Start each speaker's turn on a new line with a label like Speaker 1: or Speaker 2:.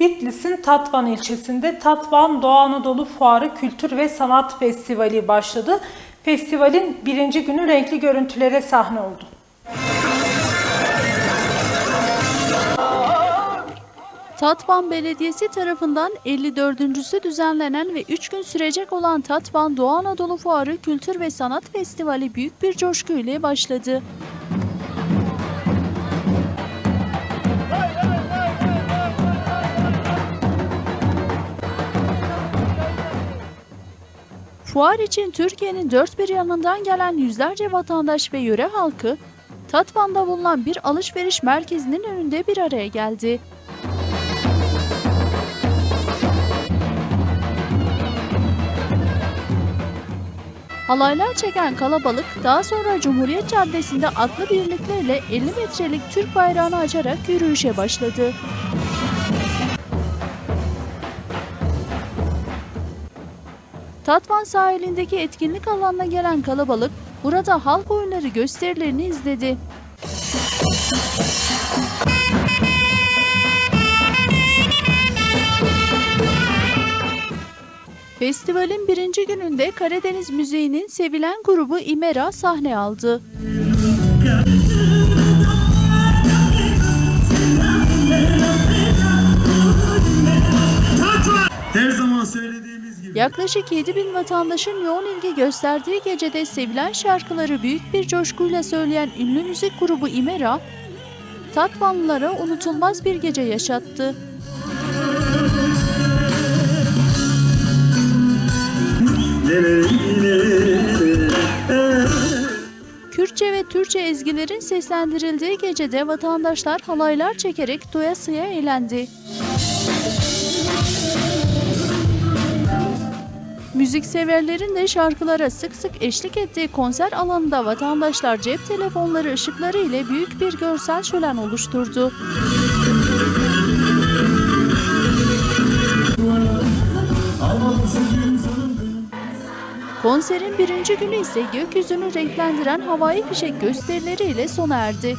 Speaker 1: Bitlis'in Tatvan ilçesinde Tatvan Doğu Anadolu Fuarı Kültür ve Sanat Festivali başladı. Festivalin birinci günü renkli görüntülere sahne oldu.
Speaker 2: Tatvan Belediyesi tarafından 54.sü düzenlenen ve 3 gün sürecek olan Tatvan Doğu Anadolu Fuarı Kültür ve Sanat Festivali büyük bir coşkuyla başladı. Fuar için Türkiye'nin dört bir yanından gelen yüzlerce vatandaş ve yöre halkı, Tatvan'da bulunan bir alışveriş merkezinin önünde bir araya geldi. Halaylar çeken kalabalık daha sonra Cumhuriyet Caddesi'nde atlı birliklerle 50 metrelik Türk bayrağını açarak yürüyüşe başladı. Tatvan sahilindeki etkinlik alanına gelen kalabalık burada halk oyunları gösterilerini izledi. Festivalin birinci gününde Karadeniz Müziği'nin sevilen grubu İmera sahne aldı.
Speaker 3: Her zaman söylediğimiz gibi.
Speaker 2: Yaklaşık 7 bin vatandaşın yoğun ilgi gösterdiği gecede sevilen şarkıları büyük bir coşkuyla söyleyen ünlü müzik grubu İmera, Tatvanlılara unutulmaz bir gece yaşattı. Kürtçe ve Türkçe ezgilerin seslendirildiği gecede vatandaşlar halaylar çekerek doyasıya eğlendi. Müzikseverlerin de şarkılara sık sık eşlik ettiği konser alanında vatandaşlar cep telefonları ışıkları ile büyük bir görsel şölen oluşturdu. Konserin birinci günü ise gökyüzünü renklendiren havai fişek gösterileriyle sona erdi.